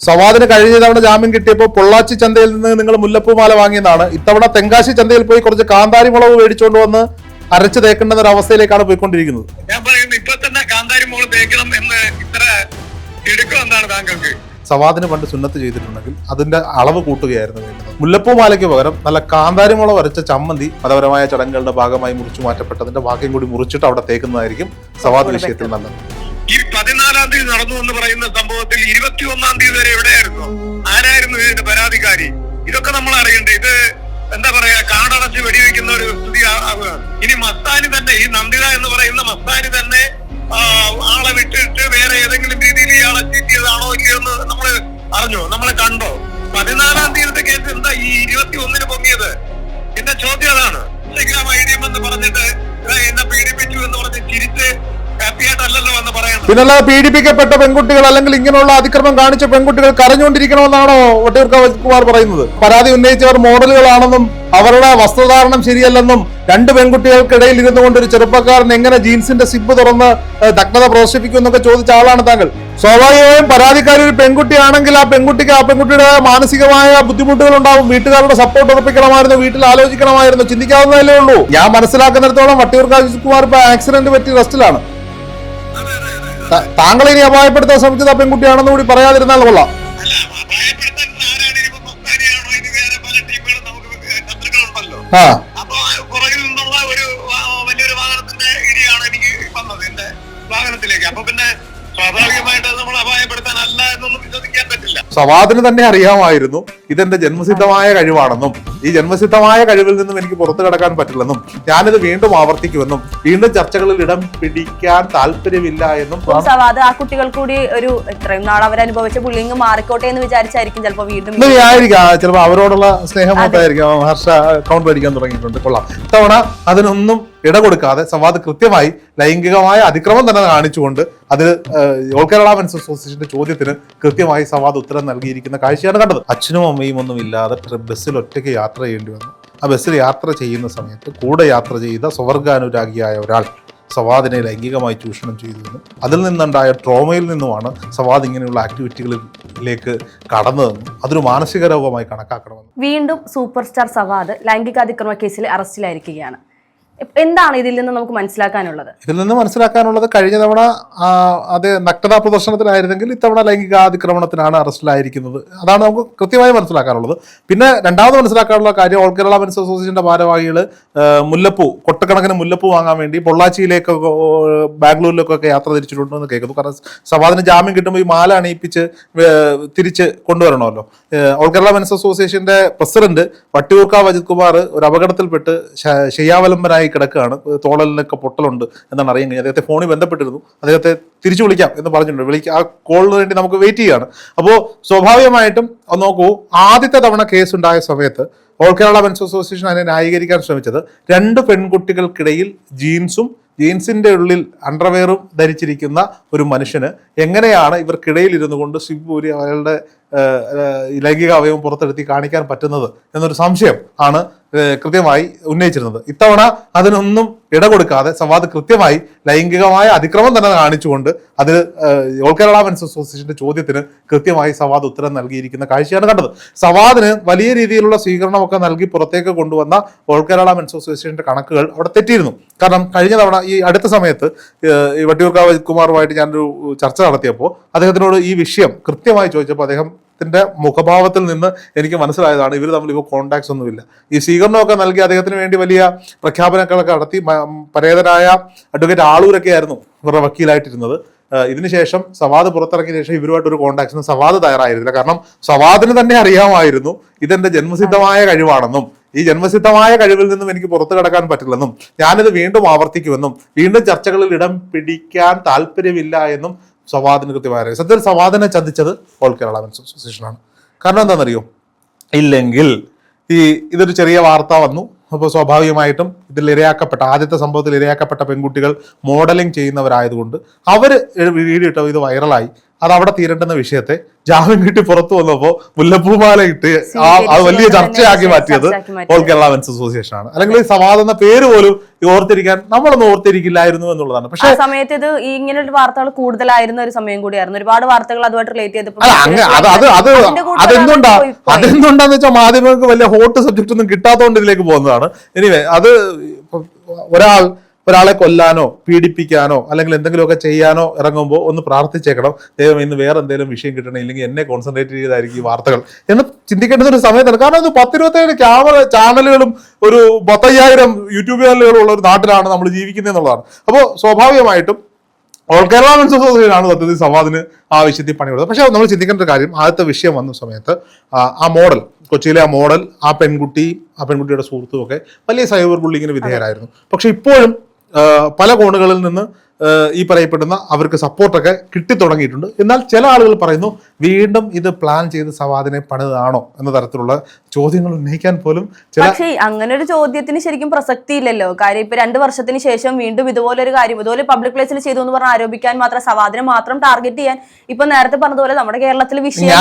സവാദിന് കഴിഞ്ഞ തവണ ജാമ്യം കിട്ടിയപ്പോൾ പൊള്ളാച്ചി ചന്തയിൽ നിന്ന് നിങ്ങൾ മുല്ലപ്പൂമാല വാങ്ങിയതാണ് ഇത്തവണ തെങ്കാശി ചന്തയിൽ പോയി കുറച്ച് കാന്താരി മുളക് മേടിച്ചുകൊണ്ട് വന്ന് അരച്ചു തേക്കേണ്ടുന്ന ഒരു അവസ്ഥയിലേക്കാണ് പോയിക്കൊണ്ടിരിക്കുന്നത്. ഞാൻ പറയുന്നു ഇപ്പൊ തന്നെ കാന്താരി തേക്കണം എന്ന് ഇത്ര താങ്കൾക്ക്? സവാദിന് പണ്ട് സുന്നത്ത് ചെയ്തിട്ടുണ്ടെങ്കിൽ അതിന്റെ അളവ് കൂട്ടുകയായിരുന്നു വേണ്ടത്. മുല്ലപ്പൂമാലയ്ക്ക് പകരം നല്ല കാന്താരി മുളക് വരച്ച ചമ്മന്തി മതപരമായ ചടങ്ങുകളുടെ ഭാഗമായി മുറിച്ചു മാറ്റപ്പെട്ടതിന്റെ ബാക്കിയും കൂടി മുറിച്ചിട്ട് അവിടെ തേക്കുന്നതായിരിക്കും സവാദ് വിഷയത്തിൽ നല്ലത്. പതിനാലാം തീയതി നടന്നു എന്ന് പറയുന്ന സംഭവത്തിൽ ഇരുപത്തി ഒന്നാം തീയതി വരെ എവിടെയായിരുന്നു? ആരായിരുന്നു ഇതിന്റെ പരാതിക്കാരി? ഇതൊക്കെ നമ്മൾ അറിയണ്ടേ. ഇത് എന്താ പറയാ കാടടച്ച് വെടിവെക്കുന്ന ഒരു സ്ഥിതി ഇനി മസ്താനി തന്നെ ഈ നന്ദിത എന്ന് പറയുന്ന മസ്താനി തന്നെ ആളെ വിട്ടിട്ട് വേറെ ഏതെങ്കിലും രീതിയിൽ ഇയാളെ ചീറ്റ് ചെയ്താണോ ഇല്ലയോ എന്ന് നമ്മൾ അറിഞ്ഞോ? നമ്മളെ കണ്ടോ? പതിനാലാം തീയതി കേസ് എന്താ ഈ ഇരുപത്തി ഒന്നിന് പൊങ്ങിയത്? എന്റെ ചോദ്യം അതാണ്. ഇൻസ്റ്റഗ്രാം ഐ ഡി എം എന്ന് പറഞ്ഞിട്ട് എന്നെ പീഡിപ്പിച്ചു എന്ന് പറഞ്ഞ് ചിരിച്ച് ഹാപ്പി ആയിട്ടല്ലല്ലോ വന്ന് പറയണം പിന്നല്ല പീഡിപ്പിക്കപ്പെട്ട പെൺകുട്ടികൾ അല്ലെങ്കിൽ ഇങ്ങനെയുള്ള അതിക്രമം കാണിച്ച പെൺകുട്ടികൾ കരഞ്ഞുകൊണ്ടിരിക്കണമെന്നാണോ വട്ടിയൂർക്കാവ് കുമാർ പറയുന്നത്? പരാതി ഉന്നയിച്ചവർ മോഡലുകളാണെന്നും അവരുടെ വസ്ത്രധാരണം ശരിയല്ലെന്നും രണ്ട് പെൺകുട്ടികൾക്കിടയിൽ ഇരുന്നു കൊണ്ട് ഒരു ചെറുപ്പക്കാരൻ എങ്ങനെ ജീൻസിന്റെ സിബ് തുറന്ന് നഗ്നത പ്രോത്സാഹിപ്പിക്കും എന്നൊക്കെ ചോദിച്ച ആളാണ് താങ്കൾ. സ്വാഭാവികമായും പരാതിക്കാരി ഒരു പെൺകുട്ടിയാണെങ്കിൽ ആ പെൺകുട്ടിക്ക് ആ പെൺകുട്ടിയുടെ മാനസികമായ ബുദ്ധിമുട്ടുകൾ ഉണ്ടാവും. വീട്ടുകാരുടെ സപ്പോർട്ട് ഉറപ്പിക്കണമായിരുന്നു വീട്ടിൽ ആലോചിക്കണമായിരുന്നു ചിന്തിക്കാവുന്നതല്ലേ ഉള്ളൂ. ഞാൻ മനസ്സിലാക്കുന്നിടത്തോളം വട്ടിയൂർക്കാവ് കുമാർ ഇപ്പൊ ആക്സിഡന്റ് പറ്റി റെസ്റ്റിലാണ് താങ്കൾ ഇനി അപായപ്പെടുത്താൻ ശ്രമിച്ചത് ആ പെൺകുട്ടിയാണെന്ന് കൂടി പറയാതിരുന്നാൽ കൊള്ളാം. ആ. സവാദിന് തന്നെ അറിയാമായിരുന്നു. ഇതെന്റെ ജന്മസിദ്ധമായ കഴിവാണെന്നും ഈ ജന്മസിദ്ധമായ കഴിവിൽ നിന്നും എനിക്ക് പുറത്തു കടക്കാൻ പറ്റില്ലെന്നും ഞാനിത് വീണ്ടും ആവർത്തിക്കുമെന്നും വീണ്ടും ചർച്ചകളിൽ ഇടം പിടിക്കാൻ താല്പര്യമില്ല എന്നും അത് ആ കുട്ടികൾ കൂടി ഒരു ഇത്രയും നാൾ അവരനുഭവിച്ച പുള്ളിങ് മാറിക്കോട്ടെ എന്ന് വിചാരിച്ചായിരിക്കും ചിലപ്പോ വീണ്ടും ചിലപ്പോൾ അവരോടുള്ള സ്നേഹം മാത്രമായിരിക്കും ഹർഷ അക്കൗണ്ട് ഭരിക്കാൻ തുടങ്ങിയിട്ടുണ്ട്. കൊള്ളാം. ഇത്തവണ അതിനൊന്നും ഇട കൊടുക്കാതെ സവാദ് കൃത്യമായി ലൈംഗികമായ അതിക്രമം തന്നെ കാണിച്ചുകൊണ്ട് അത് ഓൾ കേരള മെൻസ് അസോസിയേഷന്റെ ചോദ്യത്തിന് കൃത്യമായി സവാദ് ഉത്തരം നൽകിയിരിക്കുന്ന കാഴ്ചയാണ് കണ്ടത്. അച്ഛനും അമ്മയും ഒന്നും ഇല്ലാതെ ബസ്സിൽ ഒറ്റയ്ക്ക് യാത്ര ചെയ്യേണ്ടി വന്നു. ആ ബസ്സിൽ യാത്ര ചെയ്യുന്ന സമയത്ത് കൂടെ യാത്ര ചെയ്ത സ്വർഗാനുരാഗിയായ ഒരാൾ സവാദിനെ ലൈംഗികമായി ചൂഷണം ചെയ്തിരുന്നു അതിൽ നിന്നുണ്ടായ ട്രോമയിൽ നിന്നുമാണ് സവാദ് ഇങ്ങനെയുള്ള ആക്ടിവിറ്റികളിലേക്ക് കടന്നതെന്നും അതൊരു മാനസിക രോഗമായി കണക്കാക്കണമെന്നും. വീണ്ടും സൂപ്പർ സ്റ്റാർ സവാദ് ലൈംഗികാതിക്രമ കേസിൽ അറസ്റ്റിലായിരിക്കുകയാണ്. എന്താണ് ഇതിൽ നിന്ന് നമുക്ക് മനസ്സിലാക്കാനുള്ളത്? ഇതിൽ നിന്ന് മനസ്സിലാക്കാനുള്ളത് കഴിഞ്ഞ തവണ അത് നഗ്നതാ പ്രദർശനത്തിലായിരുന്നെങ്കിൽ ഇത്തവണ ലൈംഗികാതിക്രമണത്തിനാണ് അറസ്റ്റിലായിരിക്കുന്നത്. അതാണ് നമുക്ക് കൃത്യമായി മനസ്സിലാക്കാനുള്ളത്. പിന്നെ രണ്ടാമത് മനസ്സിലാക്കാനുള്ള കാര്യം ഓൾ കേരള മെൻസ് അസോസിയേഷന്റെ ഭാരവാഹികൾ മുല്ലപ്പൂ കൊട്ടക്കണക്കിന് മുല്ലപ്പൂ വാങ്ങാൻ വേണ്ടി പൊള്ളാച്ചിയിലേക്കൊക്കെ ഓ, ബാംഗ്ലൂരിലേക്കൊക്കെ യാത്ര തിരിച്ചിട്ടുണ്ടെന്ന് കേൾക്കുന്നു. കാരണം സവാദിന് ജാമ്യം കിട്ടുമ്പോൾ ഈ മാല അണിയിപ്പിച്ച് തിരിച്ച് കൊണ്ടുവരണമല്ലോ. ഓൾ കേരള മെൻസ് അസോസിയേഷന്റെ പ്രസിഡന്റ് വട്ടിയൂർക്കാവ് അജിത് കുമാർ ഒരു അപകടത്തിൽപ്പെട്ട് ശ- ശയ്യാവലംബനായി കിടക്കുകയാണ് തോളലിനൊക്കെ പൊട്ടലുണ്ട് എന്നാണ് അറിയാൻ കഴിഞ്ഞത്. അദ്ദേഹത്തെ ഫോണിൽ ബന്ധപ്പെട്ടിരുന്നു. അദ്ദേഹത്തെ തിരിച്ചു വിളിക്കാം എന്ന് പറഞ്ഞിട്ടുണ്ട്. വിളിക്കുക ആ കോളിന് വേണ്ടി നമുക്ക് വെയിറ്റ് ചെയ്യാണ്. അപ്പോൾ സ്വാഭാവികമായിട്ടും നോക്കൂ. ആദ്യത്തെ തവണ കേസ് ഉണ്ടായ സമയത്ത് ഓൾ കേരള മെൻസ് അസോസിയേഷൻ അതിനെ ന്യായീകരിക്കാൻ ശ്രമിച്ചത് രണ്ട് പെൺകുട്ടികൾക്കിടയിൽ ജീൻസും ജീൻസിന്റെ ഉള്ളിൽ അണ്ടർവെയറും ധരിച്ചിരിക്കുന്ന ഒരു മനുഷ്യന് എങ്ങനെയാണ് ഇവർക്കിടയിൽ ഇരുന്നു കൊണ്ട് സിബ്ബൂരി അയാളുടെ ലൈംഗിക അവയവം പുറത്തെടുത്തി കാണിക്കാൻ പറ്റുന്നത് എന്നൊരു സംശയം ആണ് കൃത്യമായി ഉന്നയിച്ചിരുന്നത്. ഇത്തവണ അതിനൊന്നും ഇട കൊടുക്കാതെ സവാദ് കൃത്യമായി ലൈംഗികമായ അതിക്രമം തന്നെ കാണിച്ചുകൊണ്ട് അത് ഓൾ കേരള മെൻസ് അസോസിയേഷന്റെ ചോദ്യത്തിന് കൃത്യമായി സവാദ് ഉത്തരം നൽകിയിരിക്കുന്ന കാഴ്ചയാണ് കണ്ടത്. സവാദിന് വലിയ രീതിയിലുള്ള സ്വീകരണമൊക്കെ നൽകി പുറത്തേക്ക് കൊണ്ടുവന്ന ഓൾ കേരള മെൻസ് അസോസിയേഷന്റെ കണക്കുകൾ അവിടെ തെറ്റിയിരുന്നു. കാരണം കഴിഞ്ഞ തവണ ഈ അടുത്ത സമയത്ത് വട്ടിയൂർക്കാവ് കുമാറുമായിട്ട് ഞാനൊരു ചർച്ച നടത്തിയപ്പോൾ അദ്ദേഹത്തിനോട് ഈ വിഷയം കൃത്യമായി ചോദിച്ചപ്പോൾ അദ്ദേഹത്തിന്റെ മുഖഭാവത്തിൽ നിന്ന് എനിക്ക് മനസ്സിലായതാണ്. ഇവർ തമ്മിൽ ഇപ്പോൾ കോണ്ടാക്ട്സ് ഒന്നുമില്ല. ഈ സ്വീകരണമൊക്കെ നൽകി അദ്ദേഹത്തിന് വേണ്ടി വലിയ പ്രഖ്യാപനങ്ങളൊക്കെ നടത്തി. പരേതരായ അഡ്വക്കേറ്റ് ആളൂരൊക്കെ ആയിരുന്നു ഇവരുടെ വക്കീലായിട്ടിരുന്നത്. ഇതിനുശേഷം സവാദ് പുറത്തിറങ്ങിയ ശേഷം ഇവരുമായിട്ട് ഒരു കോണ്ടാക്ട്സിന് സവാദ് തയ്യാറായിരുന്നില്ല. കാരണം സവാദിന് തന്നെ അറിയാമായിരുന്നു ഇതെന്റെ ജന്മസിദ്ധമായ കഴിവാണെന്നും ഈ ജന്മസിദ്ധമായ കഴിവിൽ നിന്നും എനിക്ക് പുറത്തു കടക്കാൻ പറ്റില്ലെന്നും ഞാനിത് വീണ്ടും ആവർത്തിക്കുമെന്നും വീണ്ടും ചർച്ചകളിൽ ഇടം പിടിക്കാൻ താല്പര്യമില്ല എന്നും സവാദിന് കൃത്യമായ സത്യത്തിൽ സവാദിനെ ചതിച്ചത് ഓൾ കേരള മെൻസ് അസോസിയേഷനാണ് കാരണം എന്താണെന്നറിയോ? ഇല്ലെങ്കിൽ ഈ ഇതൊരു ചെറിയ വാർത്ത വന്നു. അപ്പോൾ സ്വാഭാവികമായിട്ടും ഇതിൽ ഇരയാക്കപ്പെട്ട ആദ്യത്തെ സംഭവത്തിൽ ഇരയാക്കപ്പെട്ട പെൺകുട്ടികൾ മോഡലിംഗ് ചെയ്യുന്നവരായതുകൊണ്ട് അവർ വീഡിയോ ഇട്ട ഇത് വൈറലായി. അത് അവിടെ തീരേണ്ടുന്ന വിഷയത്തെ ജാമ്യം കിട്ടി പുറത്തു വന്നപ്പോ മുല്ലപ്പൂമാല ഇട്ട് ആ അത് വലിയ ചർച്ചയാക്കി മാറ്റിയത് ഓൾ കേരള മെൻസ് അസോസിയേഷൻ ആണ് അല്ലെങ്കിൽ സവാദ് എന്ന പേര് പോലും ഓർത്തിരിക്കാൻ നമ്മളൊന്നും ഓർത്തിരിക്കില്ലായിരുന്നു എന്നുള്ളതാണ്. പക്ഷേ സമയത്ത് ഇത് ഇങ്ങനെ ഒരു വാർത്തകൾ കൂടുതലായിരുന്ന ഒരു സമയം കൂടിയായിരുന്നു. ഒരുപാട് വാർത്തകൾ അതുമായിട്ട് റിലേറ്റ് ചെയ്തപ്പോൾ അതെന്തുണ്ടാ. അതെന്തുണ്ടാന്ന് വെച്ചാൽ മാധ്യമങ്ങൾക്ക് വലിയ ഹോട്ട് സബ്ജക്റ്റ് ഒന്നും കിട്ടാത്തതുകൊണ്ട് ഇതിലേക്ക് പോകുന്നതാണ്. എനിവേ അത് ഒരാൾ ഒരാളെ കൊല്ലാനോ പീഡിപ്പിക്കാനോ അല്ലെങ്കിൽ എന്തെങ്കിലുമൊക്കെ ചെയ്യാനോ ഇറങ്ങുമ്പോൾ ഒന്ന് പ്രാർത്ഥിച്ചേക്കണം. ദൈവം ഇന്ന് വേറെ എന്തെങ്കിലും വിഷയം കിട്ടണം ഇല്ലെങ്കിൽ എന്നെ കോൺസെൻട്രേറ്റ് ചെയ്തായിരിക്കും ഈ വാർത്തകൾ. എന്ന് ചിന്തിക്കേണ്ടുന്ന ഒരു സമയത്താണ് കാരണം ഇത് പത്തിരുപത്തേഴ് ക്യാമറ ചാനലുകളും ഒരു പത്തയ്യായിരം യൂട്യൂബ് ചാനലുകളും ഉള്ള ഒരു നാട്ടിലാണ് നമ്മൾ ജീവിക്കുന്നത് എന്നുള്ളതാണ്. അപ്പോൾ സ്വാഭാവികമായിട്ടും ഓൾ കേരള മെൻസ് അസോസിയേഷനാണ് സത്യത്തിൽ സംവാദിന് ആ വിഷയത്തിൽ പണിയുള്ളത് പക്ഷേ നമ്മൾ ചിന്തിക്കേണ്ട ഒരു കാര്യം ആദ്യത്തെ വിഷയം വന്ന സമയത്ത് ആ, മോഡൽ കൊച്ചിയിലെ ആ മോഡൽ ആ പെൺകുട്ടി ആ പെൺകുട്ടിയുടെ സുഹൃത്തും ഒക്കെ വലിയ സൈബർ ബുള്ളിങ്ങിന് വിധേയരായിരുന്നു. പക്ഷെ ഇപ്പോഴും പല കോണുകളിൽ നിന്ന് ഈ പറയപ്പെടുന്ന അവർക്ക് സപ്പോർട്ടൊക്കെ കിട്ടിത്തുടങ്ങിയിട്ടുണ്ട്. എന്നാൽ ചില ആളുകൾ പറയുന്നു വീണ്ടും ഇത് പ്ലാൻ ചെയ്ത് സവാദിനെ പണിതാണോ? എന്ന തരത്തിലുള്ള ചോദ്യങ്ങൾ ഉന്നയിക്കാൻ പോലും പക്ഷേ അങ്ങനെ ഒരു ചോദ്യത്തിന് ശരിക്കും പ്രസക്തി ഇല്ലല്ലോ കാര്യം ഇപ്പൊ രണ്ട് വർഷത്തിന് ശേഷം വീണ്ടും ഇതുപോലെ ഒരു കാര്യം ഇതുപോലെ പബ്ലിക് പ്ലേസിൽ ചെയ്തു എന്ന് പറഞ്ഞ് ആരോപിക്കാൻ മാത്രം സവാദിനെ മാത്രം ടാർഗറ്റ് ചെയ്യാൻ ഇപ്പൊ നേരത്തെ പറഞ്ഞതുപോലെ നമ്മുടെ കേരളത്തിൽ വിഷയം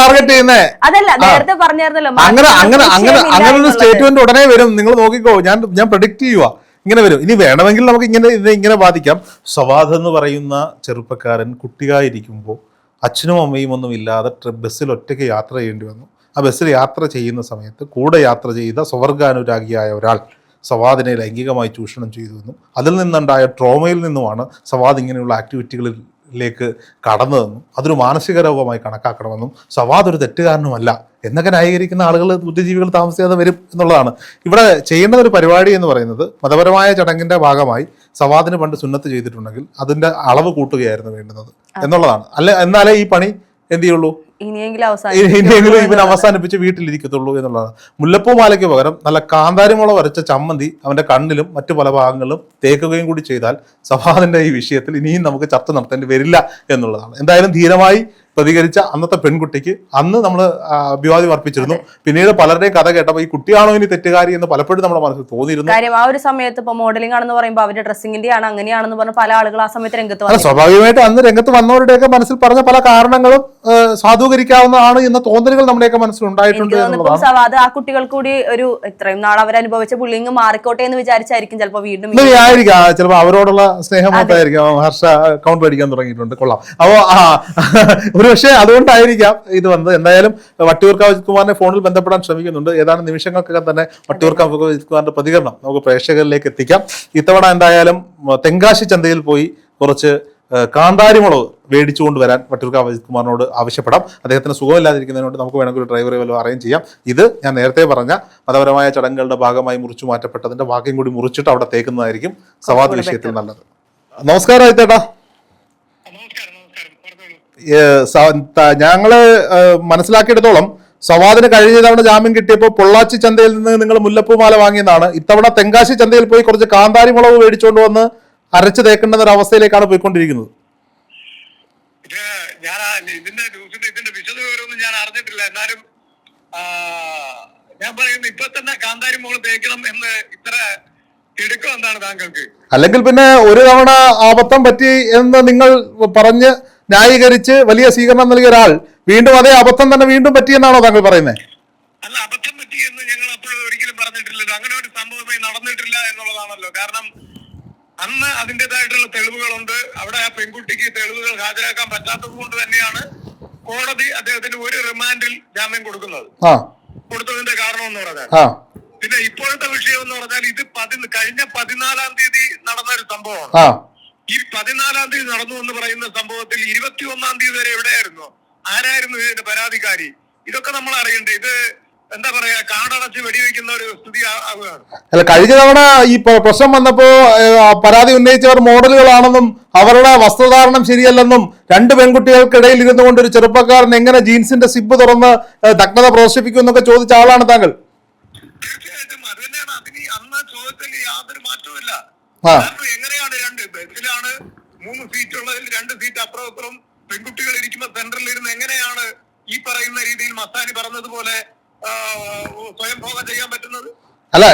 ടാർഗറ്റ് ചെയ്യുന്നേ. അതല്ല നേരത്തെ പറഞ്ഞായിരുന്നല്ലോ അങ്ങനെ അങ്ങനെ അങ്ങനെ അങ്ങനെ ഒരു സ്റ്റേറ്റ്മെന്റ് ഉടനെ വരും. നിങ്ങൾ നോക്കിക്കോ ഞാൻ ഞാൻ പ്രഡിക്ട് ചെയ്യുക ഇങ്ങനെ വരും. ഇനി വേണമെങ്കിൽ നമുക്ക് ഇങ്ങനെ ഇതിനെ ഇങ്ങനെ ബാധിക്കാം. സവാദ് എന്ന് പറയുന്ന ചെറുപ്പക്കാരൻ കുട്ടിയായിരിക്കുമ്പോൾ അച്ഛനും അമ്മയും ഒന്നും ഇല്ലാതെ ബസ്സിൽ ഒറ്റയ്ക്ക് യാത്ര ചെയ്യേണ്ടി വന്നു. ആ ബസ്സിൽ യാത്ര ചെയ്യുന്ന സമയത്ത് കൂടെ യാത്ര ചെയ്ത സ്വർഗാനുരാഗിയായ ഒരാൾ സവാദിനെ ലൈംഗികമായി ചൂഷണം ചെയ്തു എന്നും അതിൽ നിന്നുണ്ടായ ട്രോമയിൽ നിന്നുമാണ് സവാദ് ഇങ്ങനെയുള്ള ആക്ടിവിറ്റികളിലേക്ക് കടന്നതെന്നും അതൊരു മാനസിക രോഗമായി കണക്കാക്കണമെന്നും സവാദ് ഒരു തെറ്റുകാരനുമല്ല. എന്നൊക്കെ ന്യായീകരിക്കുന്ന ആളുകൾ ബുദ്ധിജീവികൾ താമസിയാതെ വരും എന്നുള്ളതാണ്. ഇവിടെ ചെയ്യേണ്ട ഒരു പരിപാടി എന്ന് പറയുന്നത് മതപരമായ ചടങ്ങിന്റെ ഭാഗമായി സവാദിന് പണ്ട് സുന്നത്ത് ചെയ്തിട്ടുണ്ടെങ്കിൽ അതിന്റെ അളവ് കൂട്ടുകയായിരുന്നു വേണ്ടുന്നത് എന്നുള്ളതാണ്. അല്ല എന്നാലേ ഈ പണി എന്ത് ചെയ്യുള്ളൂ? ഇനിയെങ്കിലും ഇവൻ അവസാനം അവസാനിപ്പിച്ച് വീട്ടിലിരിക്കത്തുള്ളൂ എന്നുള്ളതാണ്. മുല്ലപ്പൂ മാലയ്ക്ക് പകരം നല്ല കാന്താരിമുള വരച്ച ചമ്മന്തി അവന്റെ കണ്ണിലും മറ്റു പല ഭാഗങ്ങളിലും തേക്കുകയും കൂടി ചെയ്താൽ സവാദിന്റെ ഈ വിഷയത്തിൽ ഇനിയും നമുക്ക് ചർച്ച നടത്തേണ്ടി വരില്ല എന്നുള്ളതാണ്. എന്തായാലും ധീരമായി പ്രതികരിച്ച അന്നത്തെ പെൺകുട്ടിക്ക് അന്ന് നമ്മൾ അഭിവാദ്യം അർപ്പിച്ചിരുന്നു. പിന്നീട് പലരുടെയും കഥ കേട്ടപ്പോൾ ഈ കുട്ടിയാണോ ഇനി തെറ്റുകാരി എന്ന് പലപ്പോഴും നമ്മുടെ മനസ്സിൽ തോന്നിയിരുന്നു. കാര്യം ആ ഒരു സമയത്ത് ഇപ്പൊ മോഡലിംഗ് ആണെന്ന് പറയുമ്പോൾ അവരുടെ ഡ്രസ്സിംഗിന്റെ ആണ് അങ്ങനെയാണെന്ന് പറഞ്ഞ പല ആളുകൾ ആ സമയത്ത് രംഗത്ത് വന്നു സ്വാഭാവികമായിട്ട് അന്ന് രംഗത്ത് വന്നവരുടെയൊക്കെ മനസ്സിൽ പറഞ്ഞ പല കാരണങ്ങളും സാധൂകരിക്കാവുന്നതാണ് എന്ന തോന്നലുകൾ നമ്മുടെയൊക്കെ എന്നുള്ളതാണ്. സവാദ് ആ കുട്ടികൾ കൂടി ഒരു ഇത്രയും നാൾ അവർ അനുഭവിച്ച ബുള്ളിങ് മാറിക്കോട്ടെ എന്ന് വിചാരിച്ചായിരിക്കും ചിലപ്പോൾ വീണ്ടും ആയിരിക്കാം. ചിലപ്പോൾ അവരോടുള്ള സ്നേഹം മാത്രമായിരിക്കും. ഹർഷ അക്കൗണ്ട് മേടിക്കാൻ തുടങ്ങിയിട്ടുണ്ട്. കൊള്ളാം. അപ്പോ ആ ഒരു പക്ഷേ അതുകൊണ്ടായിരിക്കാം ഇത് വന്നത്. എന്തായാലും വട്ടിയൂർക്കാവ് അജിത് കുമാറിനെ ഫോണിൽ ബന്ധപ്പെടാൻ ശ്രമിക്കുന്നുണ്ട്. ഏതാനും നിമിഷങ്ങൾക്കകം തന്നെ വട്ടിയൂർക്കാവ് അജിത് കുമാറിന്റെ പ്രതികരണം നമുക്ക് പ്രേക്ഷകരിലേക്ക് എത്തിക്കാം. ഇത്തവണ എന്തായാലും തെങ്കാശി ചന്തയിൽ പോയി കുറച്ച് കാന്താരിമുളക് മേടിച്ചുകൊണ്ട് വരാൻ വട്ടിയൂർക്കാവ് അജിത് കുമാറിനോട് ആവശ്യപ്പെടാം. അദ്ദേഹത്തിന് സുഖമില്ലാതിരിക്കുന്നതിനോട് നമുക്ക് വേണമെങ്കിൽ ഒരു ഡ്രൈവറെ വല്ലതും അറേഞ്ച് ചെയ്യാം. ഇത് ഞാൻ നേരത്തെ പറഞ്ഞ മതപരമായ ചടങ്ങുകളുടെ ഭാഗമായി മുറിച്ചു മാറ്റപ്പെട്ടതിന്റെ ബാക്കിയും കൂടി മുറിച്ചിട്ട് അവിടെ തേക്കുന്നതായിരിക്കും സവാദ് വിഷയത്തിൽ നല്ലത്. നമസ്കാരം നമസ്കാരം ഏഹ് മനസ്സിലാക്കിയെടുത്തോളം സവാദിന് കഴിഞ്ഞ തവണ ജാമ്യം കിട്ടിയപ്പോൾ പൊള്ളാച്ചി ചന്തയിൽ നിന്ന് നിങ്ങൾ മുല്ലപ്പൂമാല വാങ്ങിയതാണ് ഇത്തവണ തെങ്കാശി ചന്തയിൽ പോയി കുറച്ച് കാന്താരി മുളക് മേടിച്ചുകൊണ്ട് വന്ന് അരച്ചു തേക്കേണ്ടുന്ന ഒരു അവസ്ഥയിലേക്കാണ് പോയിക്കൊണ്ടിരിക്കുന്നത്. ഞാൻ ഇതിന്റെ ന്യൂസിന്റെ ഞാൻ അറിഞ്ഞിട്ടില്ല. എന്നാലും ഞാൻ പറയുന്നു ഇപ്പൊ തന്നെ കാന്താരി മോൾ തേക്കണം എന്ന് ഇത്ര തിടുക്കം എന്താണ് താങ്കൾക്ക്? അല്ലെങ്കിൽ പിന്നെ ഒരു തവണ അബദ്ധം പറ്റി എന്ന് നിങ്ങൾ പറഞ്ഞ് ന്യായീകരിച്ച് വലിയ സ്വീകരണം നൽകിയ ഒരാൾ വീണ്ടും അതേ അബദ്ധം തന്നെ വീണ്ടും പറ്റിയെന്നാണോ താങ്കൾ പറയുന്നത് അല്ല അബദ്ധം പറ്റിയെന്ന് ഞങ്ങൾ അപ്പോഴും ഒരിക്കലും പറഞ്ഞിട്ടില്ലല്ലോ. അങ്ങനെ ഒരു സംഭവമേ നടന്നിട്ടില്ല എന്നുള്ളതാണല്ലോ. കാരണം അന്ന് അതിന്റെതായിട്ടുള്ള തെളിവുകളുണ്ട്. അവിടെ ആ പെൺകുട്ടിക്ക് തെളിവുകൾ ഹാജരാക്കാൻ പറ്റാത്തത് കൊണ്ട് തന്നെയാണ് കോടതി അദ്ദേഹത്തിന് ഒരു റിമാൻഡിൽ ജാമ്യം കൊടുക്കുന്നത്. കൊടുത്തതിന്റെ കാരണം എന്ന് പറഞ്ഞാൽ. പിന്നെ ഇപ്പോഴത്തെ വിഷയം എന്ന് പറഞ്ഞാൽ ഇത് പതി കഴിഞ്ഞ പതിനാലാം തീയതി നടന്ന ഒരു സംഭവമാണ് ഈ പതിനാലാം തീയതി നടന്നു എന്ന് പറയുന്ന സംഭവത്തിൽ ഇരുപത്തി ഒന്നാം തീയതി വരെ എവിടെയായിരുന്നു? ആരായിരുന്നു ഇതിന്റെ പരാതിക്കാരി? ഇതൊക്കെ നമ്മൾ അറിയണ്ടേ. ഇത് എന്താ പറയാ കാടടച്ച് വെടിവെക്കുന്ന ഒരു സ്ഥിതി ആവുകയാണ്. അല്ല കഴിഞ്ഞ തവണ ഈ പ്ര- പ്രശ്നം വന്നപ്പോ പരാതി ഉന്നയിച്ചവർ മോഡലുകളാണെന്നും അവരുടെ വസ്ത്രധാരണം ശരിയല്ലെന്നും രണ്ട് പെൺകുട്ടികൾക്കിടയിൽ ഇരുന്നു കൊണ്ട് ഒരു ചെറുപ്പക്കാരൻ എങ്ങനെ ജീൻസിന്റെ സിബ് തുറന്ന് ദഗ്നത നഗ്നത പ്രദർശിപ്പിക്കും എന്നൊക്കെ ചോദിച്ച ആളാണ് താങ്കൾ. തീർച്ചയായിട്ടും. അത് തന്നെയാണ്. അതിന് അന്ന് ചോദ്യത്തിൽ യാതൊരു മാറ്റവുമില്ല. ആ. എങ്ങനെയാണ് രണ്ട് ബസ്സിലാണ് മൂന്ന് സീറ്റ് ഉള്ളതിൽ രണ്ട് സീറ്റ് അപ്പുറം ഇപ്പുറം പെൺകുട്ടികൾ ഇരിക്കുമ്പോൾ സെന്ററിൽ ഇരുന്ന് എങ്ങനെയാണ് ഈ പറയുന്ന രീതിയിൽ മത്താനി പറഞ്ഞതുപോലെ സ്വയം ഭോഗം ചെയ്യാൻ പറ്റുന്നത്? അല്ല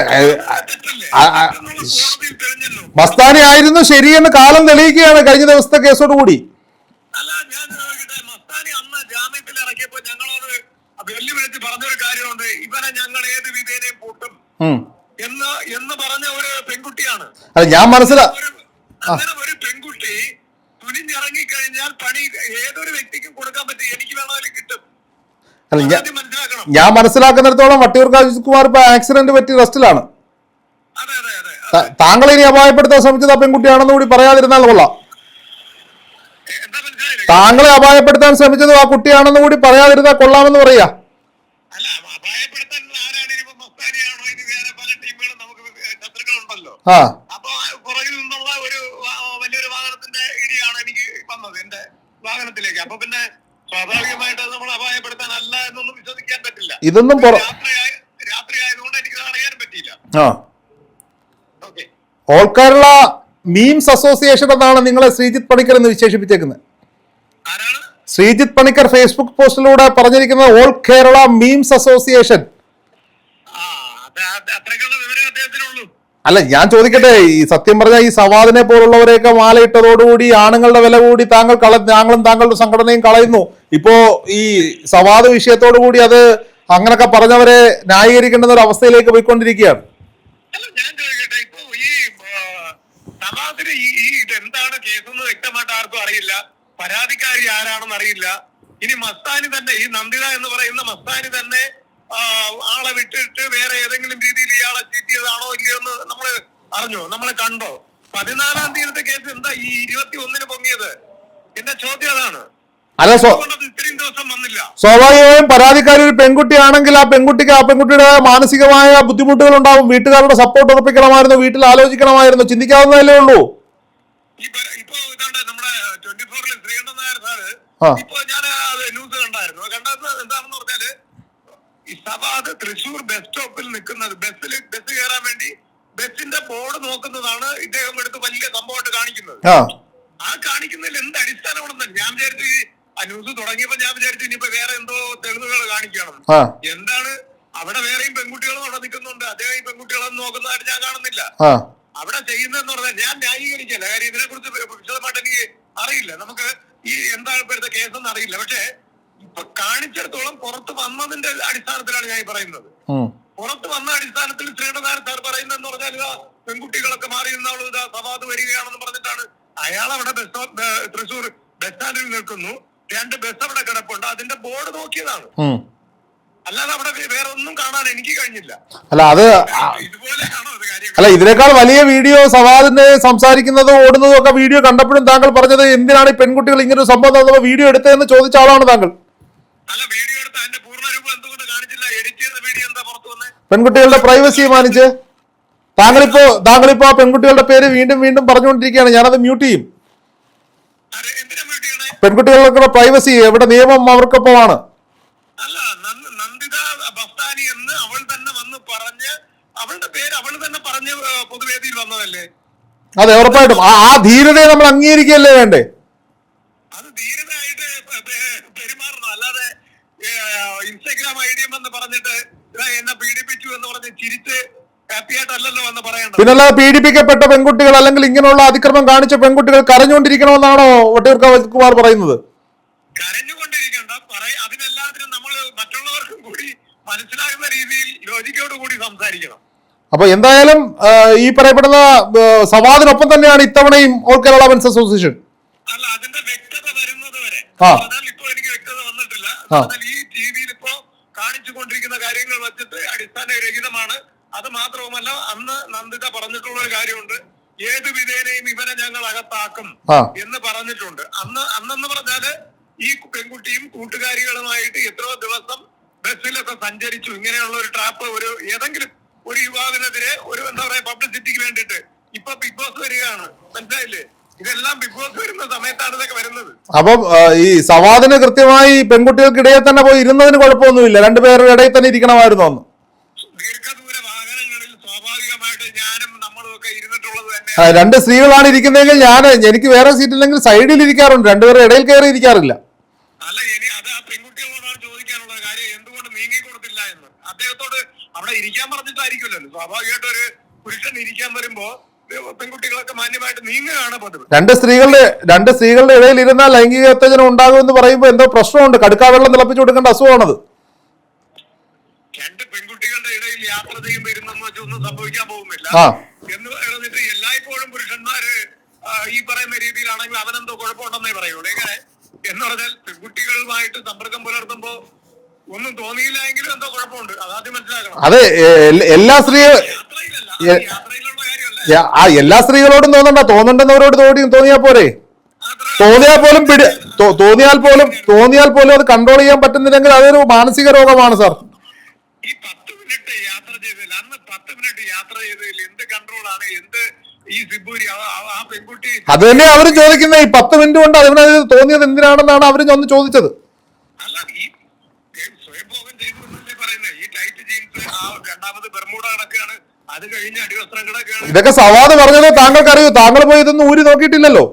മസ്താനി ആയിരുന്നു ശരിയെന്ന് കാലം തെളിയിക്കുകയാണ് കഴിഞ്ഞ ദിവസത്തെ കേസോട് കൂടി. അല്ല ഞാൻ ഇറക്കിയപ്പോ ഞങ്ങളോട് വെല്ലുവിളിച്ച് പറഞ്ഞൊരു കാര്യമുണ്ട്. ഇവനെ ഞങ്ങൾ ഏത് വിധേനയും പൂട്ടും. എന്ന് എന്ന് പറഞ്ഞ ഒരു പെൺകുട്ടിയാണ്. ഞാൻ മനസ്സിലാ ഒരു അങ്ങനെ ഒരു പെൺകുട്ടി തുനിഞ്ഞിറങ്ങി കഴിഞ്ഞാൽ പണി ഏതൊരു വ്യക്തിക്കും കൊടുക്കാൻ പറ്റും. എനിക്ക് വേണമെങ്കിലും കിട്ടും. ഞാൻ മനസ്സിലാക്കുന്നിടത്തോളം വട്ടിയൂർക്കാവ് അജിത് കുമാർ ഇപ്പൊ ആക്സിഡന്റ് പറ്റി റെസ്റ്റിലാണ്. താങ്കൾ ഇനി അപായപ്പെടുത്താൻ ശ്രമിച്ചത് ആ പെൺകുട്ടിയാണെന്ന് കൂടി പറയാതിരുന്നാൽ കൊള്ളാം. താങ്കളെ അപായപ്പെടുത്താൻ ശ്രമിച്ചത് ആ കുട്ടിയാണെന്ന് കൂടി പറയാതിരുന്നാൽ കൊള്ളാമെന്ന് പറയാ അല്ല അപായപ്പെടുത്താൻ ആരാണ് ഇനിയിപ്പോ മസ്താനിയാണോ ഇനി വേറെ പല ടീമുകളും നമുക്ക് ശത്രുക്കളുണ്ടല്ലോ ആ. അപ്പൊ പുറകിൽ നിന്നുള്ള ഒരു വലിയൊരു വാഹനത്തിന്റെ ഇടിയാണ് എനിക്ക് വന്നത് എന്റെ വാഹനത്തിലേക്ക്. അപ്പൊ പിന്നെ സ്വാഭാവികമായിട്ട് അത് നമ്മൾ അപായപ്പെടുത്താൻ അല്ല എന്നൊന്നും വിശ്വസിക്കാൻ പറ്റില്ല. ഇതൊന്നും രാത്രി ആയതുകൊണ്ട് എനിക്ക് അറിയാൻ പറ്റിയില്ല. ഓൾ കേരള മീംസ് അസോസിയേഷൻ എന്നാണ് നിങ്ങളെ ശ്രീജിത്ത് പണിക്കർ എന്ന് വിശേഷിപ്പിച്ചേക്കുന്നത്. ശ്രീജിത്ത് പണിക്കർ ഫേസ്ബുക്ക് പോസ്റ്റിലൂടെ പറഞ്ഞിരിക്കുന്നത് ഓൾ കേരള മീംസ് അസോസിയേഷൻ. അത്രയ്ക്കുള്ള അല്ല ഞാൻ ചോദിക്കട്ടെ ഈ സത്യം പറഞ്ഞാൽ ഈ സവാദിനെ പോലുള്ളവരെയൊക്കെ മാലയിട്ടതോടുകൂടി ആണുങ്ങളുടെ വില കൂടി താങ്കൾ കള ഞങ്ങളും താങ്കളുടെ സംഘടനയും കളയുന്നു. ഇപ്പോ ഈ സവാദ് വിഷയത്തോടു കൂടി അത് അങ്ങനൊക്കെ പറഞ്ഞവരെ ന്യായീകരിക്കേണ്ടുന്ന ഒരു അവസ്ഥയിലേക്ക് പോയിക്കൊണ്ടിരിക്കുകയാണ്. ഇതെന്താണ് ആർക്കും അറിയില്ല. പരാതിക്കാരി ആരാണെന്ന് അറിയില്ല. ഇനി മസ്താനി തന്നെ ഈ നന്ദിത എന്ന് പറയുന്ന മസ്താനി തന്നെ ആളെ വിട്ടിട്ട് വേറെ ഏതെങ്കിലും രീതിയിൽ ഇയാളെ ചീറ്റിയതാണോ ചെയ്തതാണോ ഇല്ലയോ എന്ന് നമ്മൾ അറിഞ്ഞോ? നമ്മളെ കണ്ടോ? പതിനാലാം തീയതി കേസ് എന്താ ഈ ഇരുപത്തി ഒന്നിന് പൊങ്ങിയത്? എന്റെ ചോദ്യം അതാണ്. അല്ല സ്വാഭാവികമായും പരാതിക്കാരി ഒരു പെൺകുട്ടിയാണെങ്കിൽ ആ പെൺകുട്ടിക്ക് ആ പെൺകുട്ടിയുടെ മാനസികമായ ബുദ്ധിമുട്ടുകൾ ഉണ്ടാവും വീട്ടുകാരുടെ സപ്പോർട്ട് ഉറപ്പിക്കണമായിരുന്നു വീട്ടിൽ ആലോചിക്കണമായിരുന്നു. ചിന്തിക്കാവുന്നതല്ലേ ഉള്ളൂ. ഇപ്പൊ ഇതാണ്ട് നമ്മുടെ ട്വന്റി ഫോറിൽ ശ്രീകണ്ഠൻ നായർ സാറ് ഇപ്പൊ ഞാൻ ന്യൂസ് കണ്ടായിരുന്നു. കണ്ടത് എന്താണെന്ന് പറഞ്ഞാൽ ഈ സവാദ് തൃശൂർ ബസ് സ്റ്റോപ്പിൽ നിൽക്കുന്നത്. ബസ്സിൽ ബസ് കയറാൻ വേണ്ടി ബസ്സിന്റെ ബോർഡ് നോക്കുന്നതാണ് ഇദ്ദേഹം എടുത്ത് വലിയ സംഭവമായിട്ട് കാണിക്കുന്നത്. ആ. കാണിക്കുന്നതിൽ എന്ത് അടിസ്ഥാനമാണെന്ന് ഞാൻ വിചാരിച്ചു ഈ ആ ന്യൂസ് തുടങ്ങിയപ്പോ ഞാൻ വിചാരിച്ചു ഇനിയിപ്പോ വേറെ എന്തോ തെളിവുകൾ കാണിക്കണം. എന്താണ്? അവിടെ വേറെയും പെൺകുട്ടികളും അവിടെ നിൽക്കുന്നുണ്ട്. അദ്ദേഹം ഈ പെൺകുട്ടികളൊന്നും നോക്കുന്നതായിട്ട് ഞാൻ കാണുന്നില്ല. അവിടെ ചെയ്യുന്നതെന്ന് പറഞ്ഞാൽ ഞാൻ ന്യായീകരിക്കല്ല. കാര്യം ഇതിനെ കുറിച്ച് വിശദമായിട്ട് എനിക്ക് അറിയില്ല. നമുക്ക് ഈ എന്താണ് ഇപ്പോഴത്തെ കേസെന്ന് അറിയില്ല പക്ഷേ ഇപ്പൊ കാണിച്ചിടത്തോളം പുറത്ത് വന്നതിന്റെ അടിസ്ഥാനത്തിലാണ് ഞാൻ ഈ പറയുന്നത്. പുറത്ത് വന്ന അടിസ്ഥാനത്തിൽ ശ്രീനാഥൻ സാർ പറയുന്നതെന്ന് പറഞ്ഞാൽ ഇതാ പെൺകുട്ടികളൊക്കെ മാറി നിന്നാളും ഇതാ സവാദ് വരികയാണെന്ന് പറഞ്ഞിട്ടാണ്. അയാൾ അവിടെ ബസ് തൃശൂർ ബസ് സ്റ്റാൻഡിൽ നിൽക്കുന്നു. രണ്ട് ബസ് അവിടെ കിടപ്പുണ്ട്. അതിന്റെ ബോർഡ് നോക്കിയതാണ്. അല്ലാതെ അവിടെ വേറെ ഒന്നും കാണാൻ എനിക്ക് കഴിഞ്ഞില്ല. അല്ല അത് അല്ല ഇതിനേക്കാൾ വലിയ വീഡിയോ സവാദിന്റെ സംസാരിക്കുന്നതും ഓടുന്നതും ഒക്കെ വീഡിയോ കണ്ടപ്പോഴും താങ്കൾ പറഞ്ഞത് എന്തിനാണ് ഈ പെൺകുട്ടികൾ ഇങ്ങനെ ഒരു സംഭവം വീഡിയോ എടുത്തതെന്ന് ചോദിച്ച ആളാണ് താങ്കൾ. പെൺകുട്ടികളുടെ പ്രൈവസി മാനിച്ച്. താങ്കളിപ്പോ താങ്കളിപ്പോ ആ പെൺകുട്ടികളുടെ പേര് വീണ്ടും വീണ്ടും പറഞ്ഞുകൊണ്ടിരിക്കുകയാണ്. ഞാനത് മ്യൂട്ട് ചെയ്യും. പെൺകുട്ടികളുടെ പ്രൈവസി എവിടെ നിയമം അവർക്കൊപ്പമാണ്. അതെ ഉറപ്പായിട്ടും. ആ ധീരതയെ നമ്മൾ അംഗീകരിക്കുകയല്ലേ വേണ്ടേ അത് ധീരതയായിട്ട് പെ- പെ- പെരുമാറണം അല്ലാതെ ഏഹ്, ഇൻസ്റ്റഗ്രാം ഐ ഡിയും വന്ന് പറഞ്ഞിട്ട് ഇതാ എന്നെ പീഡിപ്പിച്ചു എന്ന് പറഞ്ഞ് ചിരിച്ച് പിന്നല്ലാതെ പീഡിപ്പിക്കപ്പെട്ട പെൺകുട്ടികൾ അല്ലെങ്കിൽ ഇങ്ങനെയുള്ള അതിക്രമം കാണിച്ച പെൺകുട്ടികൾ കരഞ്ഞുകൊണ്ടിരിക്കണമെന്നാണോ വട്ടിയൂർക്കാവ് കുമാർ പറയുന്നത്? കരഞ്ഞുകൊണ്ടിരിക്കണ്ട. അതിനെല്ലാത്തിനും നമ്മൾ മറ്റുള്ളവർക്കും കൂടി മനസ്സിലാകുന്ന രീതിയിൽ ലോജിക്കോട് കൂടി സംസാരിക്കണം. അപ്പൊ എന്തായാലും ഈ പറയപ്പെടുന്ന സവാദിനൊപ്പം തന്നെയാണ് ഇത്തവണയും ഓൾ കേരള മെൻസ് അസോസിയേഷൻ. അല്ല അതിന്റെ വ്യക്തത വരുന്നത് വരെ. ഇപ്പൊ എനിക്ക് വ്യക്തത വന്നിട്ടില്ല. ഈ ടിവിയിൽ ഇപ്പോ കാണിച്ചു കൊണ്ടിരിക്കുന്ന കാര്യങ്ങൾ വെച്ചിട്ട് അടിസ്ഥാനരഹിതമാണ് അത് മാത്രവുമല്ല അന്ന് നന്ദിത പറഞ്ഞിട്ടുള്ള ഒരു കാര്യമുണ്ട്. ഏത് വിധേനയും ഇവരെ ഞങ്ങൾ അകത്താക്കും എന്ന് പറഞ്ഞിട്ടുണ്ട്. അന്ന് അന്നെന്ന് പറഞ്ഞാൽ ഈ പെൺകുട്ടിയും കൂട്ടുകാരികളുമായിട്ട് എത്രയോ ദിവസം ബസ്സിലൊക്കെ സഞ്ചരിച്ചു. ഇങ്ങനെയുള്ള ഒരു ട്രാപ്പ് ഒരു ഏതെങ്കിലും ഒരു യുവാവിനെതിരെ ഒരു എന്താ പറയാ പബ്ലിസിറ്റിക്ക് വേണ്ടിട്ട് ഇപ്പൊ ബിഗ് ബോസ് വരികയാണ്. മനസ്സിലായില്ലേ? ഇതെല്ലാം ബിഗ് ബോസ് വരുന്ന സമയത്താണ് ഇതൊക്കെ വരുന്നത്. അപ്പം ഈ സവാദിന് കൃത്യമായി പെൺകുട്ടികൾക്കിടയിൽ തന്നെ പോയി ഇരുന്നതിന് കുഴപ്പമൊന്നുമില്ല. രണ്ടുപേരുടെ ഇടയിൽ തന്നെ ഇരിക്കണമായിരുന്നു അന്ന് ദീർഘദൂര വാഹനങ്ങളിൽ സ്വാഭാവികമായിട്ട് ഞാനും നമ്മളും ഒക്കെ ഇരുന്നിട്ടുള്ളത് തന്നെ ആ, രണ്ട് സ്ത്രീകളാണ് ഇരിക്കുന്നതെങ്കിൽ ഞാൻ എനിക്ക് വേറെ സീറ്റ് ഇല്ലെങ്കിൽ സൈഡിൽ ഇരിക്കാറുണ്ട്. രണ്ടുപേരും ഇടയിൽ കയറി ഇരിക്കാറില്ല. അല്ല ഇനി അത് ആ പെൺകുട്ടികളോടാണ് ചോദിക്കാനുള്ള കാര്യം എന്തുകൊണ്ട് നീങ്ങി കൊടുത്തില്ല എന്ന്. അദ്ദേഹത്തോട് അവിടെ ഇരിക്കാൻ പറഞ്ഞിട്ടായിരിക്കുമല്ലോ. സ്വാഭാവികമായിട്ട് ഒരു പുരുഷൻ ഇരിക്കാൻ വരുമ്പോ പെൺകുട്ടികളൊക്കെ മാന്യമായിട്ട് നീങ്ങുകയാണ് പതിവ്. രണ്ട് സ്ത്രീകളുടെ രണ്ട് സ്ത്രീകളുടെ ഇടയിൽ ഇരുന്നാൽ ലൈംഗിക ഉത്തേജനം ഉണ്ടാകുമെന്ന് പറയുമ്പോൾ എന്തോ പ്രശ്നമുണ്ട്. കടുക്കാ വെള്ളം തിളപ്പിച്ചു കൊടുക്കേണ്ട അസുഖമാണത്. യാത്ര ചെയ്യുമ്പോൾ ഇരുന്നെന്ന് ഒന്നും സംഭവിക്കാൻ പോകുന്നില്ല. എന്ന് പറഞ്ഞിട്ട് എല്ലായ്പ്പോഴും പുരുഷന്മാര് ഈ പറയുന്ന രീതിയിലാണെങ്കിൽ അവനെന്തോ കുഴപ്പമുണ്ടെന്നേ പറയുള്ളൂ. എങ്ങനെ? എന്ന് പറഞ്ഞാൽ പെൺകുട്ടികളുമായിട്ട് സമ്പർക്കം പുലർത്തുമ്പോ ഒന്നും തോന്നിയില്ല എങ്കിലും എന്തോ കുഴപ്പമുണ്ട്. അതാദ്യം മനസ്സിലാക്കണം. അതെ എല്ലാ സ്ത്രീ യാത്രയിലല്ല. അത് എ- യാത്രയിലുള്ള കാര്യമല്ല. ആ എല്ലാ സ്ത്രീകളോടും തോന്നണ്ട. തോന്നണ്ടെന്നവരോട് തോന്നി തോന്നിയാൽ പോരെ. തോന്നിയാൽ പോലും പിടി തോന്നിയാൽ പോലും തോന്നിയാൽ പോലും അത് കൺട്രോൾ ചെയ്യാൻ പറ്റുന്നില്ലെങ്കിൽ അതൊരു മാനസിക രോഗമാണ് സാർ ഈ പത്ത് മിനിറ്റ് യാത്ര ചെയ്തതിൽ അന്ന് പത്ത് മിനിറ്റ് യാത്ര ചെയ്തതിൽ എന്ത് കൺട്രോളാണ് എന്ത് ഈ സിബൂരി ആ- പെൺകുട്ടി അത് തന്നെ അവർ ചോദിക്കുന്നത് ഈ പത്ത് മിനിറ്റ് കൊണ്ട് അതിന് തോന്നിയത് എന്തിനാണെന്നാണ് അവർ ഒന്ന് ചോദിച്ചത്. അല്ല ഈ സ്വയംഭോഗം ചെയ്തു എന്നല്ലേ പറയുന്നത് ഈ ടൈറ്റ് ജീൻസ് ആ രണ്ടാമത് ബെർമൂട കണക്കാണ്. അത് കഴിഞ്ഞ അടിവസ്ത്രം കിടക്കുകയാണ് ഇതൊക്കെ സവാദ് പറഞ്ഞത് താങ്കൾക്ക് അറിയൂ താങ്കൾ പോയി ഇതൊന്നും ഊരി നോക്കിയിട്ടില്ലല്ലോ.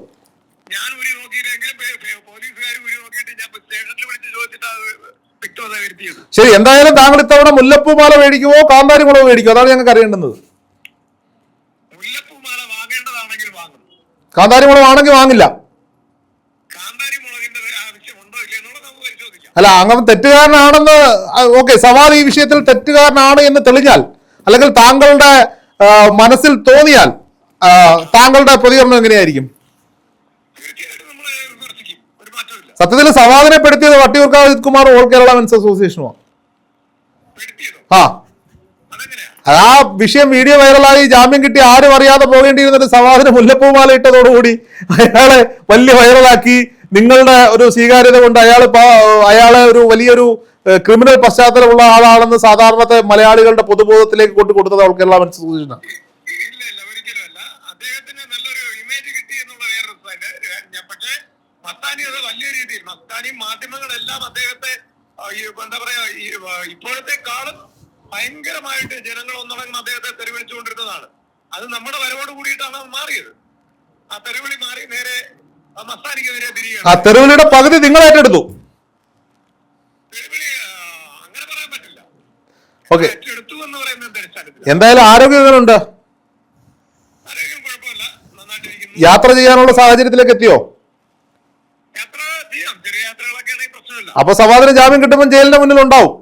ഞാൻ ഊരി നോക്കിയില്ലെങ്കിലും പോലീസുകാർ ഊരി നോക്കിയിട്ട് ഞാൻ സ്റ്റേഷനിൽ വിളിച്ച് ചോദിച്ചിട്ട് ശരി എന്തായാലും താങ്കൾ ഇത്തവണ മുല്ലപ്പൂ മാല മേടിക്കുമോ കാന്താരി മുളക് മേടിക്കുമോ അതാണ് ഞങ്ങൾക്ക് അറിയേണ്ടുന്നത്. വാങ്ങും. കാന്താരി മുളക് ആണെങ്കിൽ വാങ്ങില്ല അല്ല അങ്ങനെ തെറ്റുകാരനാണെന്ന് ഓക്കെ സവാൽ ഈ വിഷയത്തിൽ തെറ്റുകാരനാണ് എന്ന് തെളിഞ്ഞാൽ അല്ലെങ്കിൽ താങ്കളുടെ മനസ്സിൽ തോന്നിയാൽ താങ്കളുടെ പ്രതികരണം എങ്ങനെയായിരിക്കും തീർച്ചയായിട്ടും നമ്മൾ വിമർശിക്കും ഒരു മാറ്റമില്ല സത്യത്തിൽ സമാധാനപ്പെടുത്തിയത് പെടുത്തിയത് വട്ടിയൂർക്കാവ് അജിത് കുമാർ ഓൾ കേരള മെൻസ് അസോസിയേഷനോ പെടുത്തിയതോ ആ. ആ വിഷയം വീഡിയോ വൈറലായി. ജാമ്യം കിട്ടി. ആരും അറിയാതെ പോകേണ്ടിയിരുന്നിട്ട് സമാധാന മുല്ലപ്പൂമാല ഇട്ടതോടുകൂടി അയാളെ വലിയ വൈറലാക്കി. നിങ്ങളുടെ ഒരു സ്വീകാര്യത കൊണ്ട് അയാൾ അയാളെ ഒരു വലിയൊരു ക്രിമിനൽ പശ്ചാത്തലമുള്ള ആളാണെന്ന് സാധാരണത്തെ മലയാളികളുടെ പൊതുബോധത്തിലേക്ക് കൊണ്ടു കൊടുത്തത് ഓൾ കേരള മെൻസ് അസോസിയേഷനാണ് ഇല്ല ഇല്ല ഒരിക്കലും അല്ല അദ്ദേഹത്തിന് നല്ലൊരു ഇമേജ് കിട്ടി എന്നുള്ള വേറൊരു സൈഡ് ഞാൻ പക്ഷേ മസ്താനി അത് വലിയ രീതിയിൽ മസ്താനി മാധ്യമങ്ങളെല്ലാം അദ്ദേഹത്തെ ആ, എന്താ പറയാ ഇപ്പോഴത്തെ കാലം ഇപ്പോഴത്തെക്കാളും ഭയങ്കരമായിട്ട് ജനങ്ങൾ ഒന്നടങ്കം അദ്ദേഹത്തെ തെരുവിളിച്ചുകൊണ്ടിരുന്നതാണ്. അത് നമ്മുടെ വരവോട് കൂടിയിട്ടാണ് അത് മാറിയത്. ആ തെരുവിളി മാറി നേരെ ആ മസ്താനിക്കെതിരെ ആ തിരികെ തെരുവിലിയുടെ പകുതി നിങ്ങൾ ഏറ്റെടുത്തു. തെരുവിളി അങ്ങനെ പറയാൻ പറ്റില്ല. ഓക്കെ. ഏറ്റെടുത്തു എന്ന് പറയുന്നത് എന്തായാലും ആരോഗ്യങ്ങളുണ്ട്. ആരോഗ്യം കുഴപ്പമില്ല. നന്നായിട്ടിരിക്കുന്നു. യാത്ര ചെയ്യാനുള്ള സാഹചര്യത്തിലേക്ക് എത്തിയോ യാത്ര ചെയ്യാം ചെറിയ യാത്രകളൊക്കെ ആണെങ്കിൽ പ്രശ്നമില്ല അപ്പൊ സവാദിന് ജാമ്യം കിട്ടുമ്പോൾ ജയിലിന്റെ മുന്നിൽ ഉണ്ടാവും.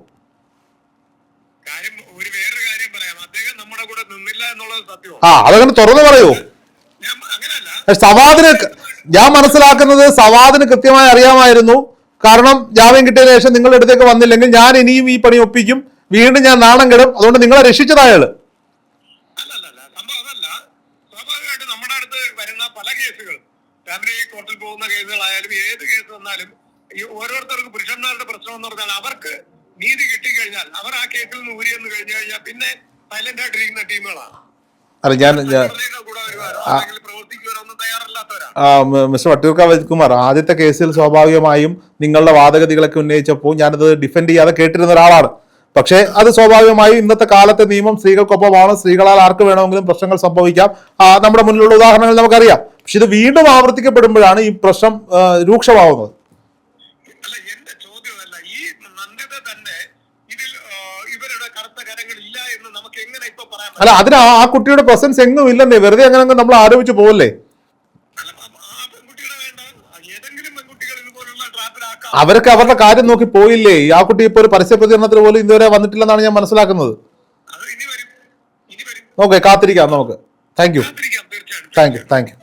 ആ അതങ്ങനെ തുറന്നു പറയൂ. സവാദിന് ഞാൻ മനസ്സിലാക്കുന്നത് സവാദിന് കൃത്യമായി അറിയാമായിരുന്നു. കാരണം ജാമ്യം കിട്ടിയതിനു ശേഷം നിങ്ങളുടെ അടുത്തേക്ക് വന്നില്ലെങ്കിൽ ഞാൻ ഇനിയും ഈ പണി ഒപ്പിക്കും. വീണ്ടും ഞാൻ നാണം കെടും. അതുകൊണ്ട് നിങ്ങളെ രക്ഷിച്ചത് അയാൾ. അല്ലല്ല സംഭവം അതല്ല. സ്വാഭാവികമായിട്ട് നമ്മുടെ അടുത്ത് വരുന്ന പല കേസുകൾ ഫാമിലി കോർട്ടിൽ പോകുന്ന കേസുകളായാലും ഏത് കേസ് വന്നാലും ഈ ഓരോരുത്തർക്ക് പുരുഷന്മാരുടെ പ്രശ്നം എന്ന് പറഞ്ഞാൽ അവർക്ക് നീതി കിട്ടിക്കഴിഞ്ഞാൽ അവർ ആ കേസിൽ നിന്ന് എന്ന് കഴിഞ്ഞു കഴിഞ്ഞാൽ പിന്നെ സൈലന്റ് ആയിട്ടിരിക്കുന്ന ടീമുകളാണ് അല്ല ഞാൻ ആ, മിസ്റ്റർ വട്ടിയൂർക്കാവ് കുമാർ ആദ്യത്തെ കേസിൽ സ്വാഭാവികമായും നിങ്ങളുടെ വാദഗതികളൊക്കെ ഉന്നയിച്ചപ്പോൾ ഞാനത് ഡിഫെൻഡ് ചെയ്യാതെ കേട്ടിരുന്ന ഒരാളാണ്. പക്ഷേ അത് സ്വാഭാവികമായും ഇന്നത്തെ കാലത്തെ നിയമം സ്ത്രീകൾക്കൊപ്പമാണ്. സ്ത്രീകളാൽ ആർക്ക് വേണമെങ്കിലും പ്രശ്നങ്ങൾ സംഭവിക്കാം. ആ, നമ്മുടെ മുന്നിലുള്ള ഉദാഹരണങ്ങൾ നമുക്കറിയാം. പക്ഷെ ഇത് വീണ്ടും ആവർത്തിക്കപ്പെടുമ്പോഴാണ് ഈ പ്രശ്നം രൂക്ഷമാവുന്നത് അല്ല എന്റെ ചോദ്യമല്ല ഈ നന്ദിത തന്നെ ഇതിൽ ആ, ഇവരുടെ കറുത്ത കരങ്ങൾ ഇല്ല എന്ന് നമുക്ക് എങ്ങനെ ഇപ്പൊ പറയാൻ പറ്റും അല്ല അതിന് ആ- കുട്ടിയുടെ പ്രസൻസ് എങ്ങും ഇല്ലെന്നേ. വെറുതെ അങ്ങനെ നമ്മൾ ആരോപിച്ചു പോവല്ലേ? അവർക്ക് അവരുടെ കാര്യം നോക്കി പോയില്ലേ? ആ കുട്ടി ഇപ്പോൾ ഒരു പരസ്യ പ്രതികരണത്തിന് പോലും ഇതുവരെ വന്നിട്ടില്ലെന്നാണ് ഞാൻ മനസ്സിലാക്കുന്നത്. ഓക്കെ കാത്തിരിക്കാം നമുക്ക്. Thank you thank you thank you